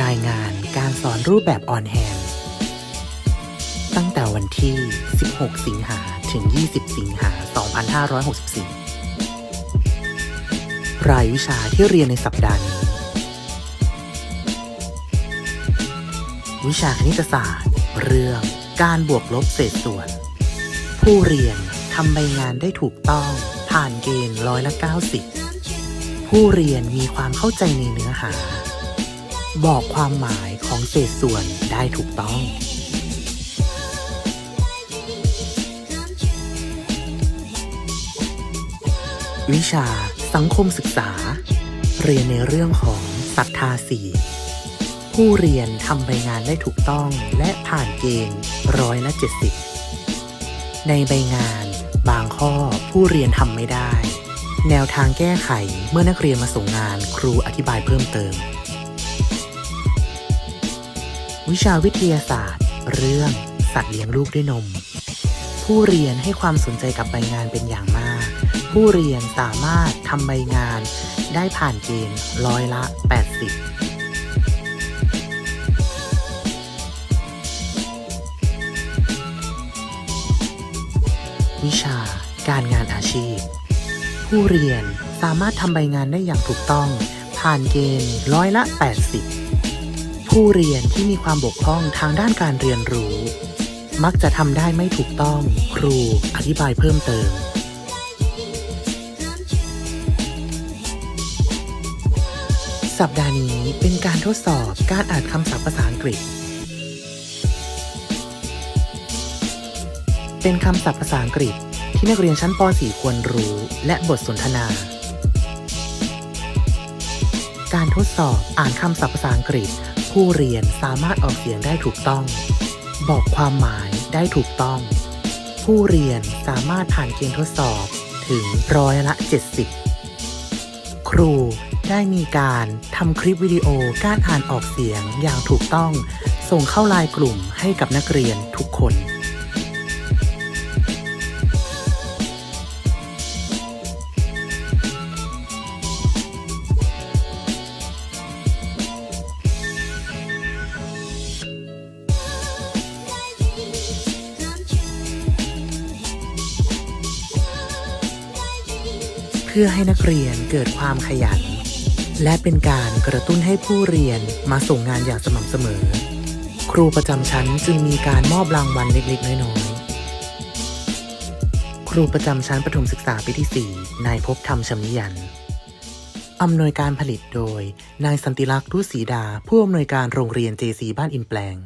รายงานการสอนรูปแบบออนแฮนตั้งแต่วันที่ 16 สิงหาถึง 20 สิงหา 2564 รายวิชาที่เรียนในสัปดาห์นี้ วิชาคณิตศาสตร์ เรื่องการบวกลบเศษส่วน ผู้เรียนทำใบงานได้ถูกต้องผ่านเกณฑ์ร้อยละ 90 ผู้เรียนมีความเข้าใจในเนื้อหา บอกความหมายของเศษส่วนได้ถูกต้อง วิชาสังคมศึกษา เรียนในเรื่องของศรัทธาสีผู้เรียนทำใบงานได้ถูกต้องและผ่านเกณฑ์ร้อยละ70ในใบงานบางข้อผู้เรียนทำไม่ได้ แนวทางแก้ไขเมื่อนักเรียนมาส่งงานครูอธิบายเพิ่มเติม วิชาวิทยาศาสตร์ เรื่อง สัตว์เลี้ยงลูกด้วยนม ผู้เรียนให้ความสนใจกับใบงานเป็นอย่างมาก ผู้เรียนสามารถทำใบงาน ได้ผ่านเกณฑ์ร้อยละ 80วิชา การงานอาชีพ ผู้เรียนสามารถทำใบงานได้อย่างถูกต้อง ผ่านเกณฑ์ร้อยละ 80 ผู้เรียนที่มีความบกพร่องทางด้านการเรียนรู้ มักจะทำได้ไม่ถูกต้อง ครูอธิบายเพิ่มเติม สัปดาห์นี้เป็นการทดสอบการอ่านคำศัพท์ภาษาอังกฤษ เป็นคำศัพท์ภาษาอังกฤษที่นักเรียนชั้นป .4 ควรรู้ และบทสนทนาการทดสอบอ่านคำศัพท์ภาษาอังกฤษ ผู้เรียนสามารถออกเสียงได้ถูกต้อง บอกความหมายได้ถูกต้อง ผู้เรียนสามารถผ่านเกณฑ์ทดสอบถึงร้อยละ 70 ครูได้มีการทำคลิปวิดีโอการอ่านออกเสียงอย่างถูกต้อง ส่งเข้าไลน์กลุ่มให้กับนักเรียนทุกคน พื่อให้นักเรียนเกิดความขยัน และเป็นการกระตุ้นให้ผู้เรียนมาส่งงานอย่างสม่ำเสมอ ครูประจำชั้นจึงมีการมอบรางวัลเล็กๆ น้อยๆ ครูประจำชั้นประถมศึกษาปีที่ 4 นายพบธรรมชำนิยันอำนวยการผลิตโดย นายสันติลักษณ์รุศีดา ผู้อำนวยการโรงเรียนเจซีบ้านอินแปลง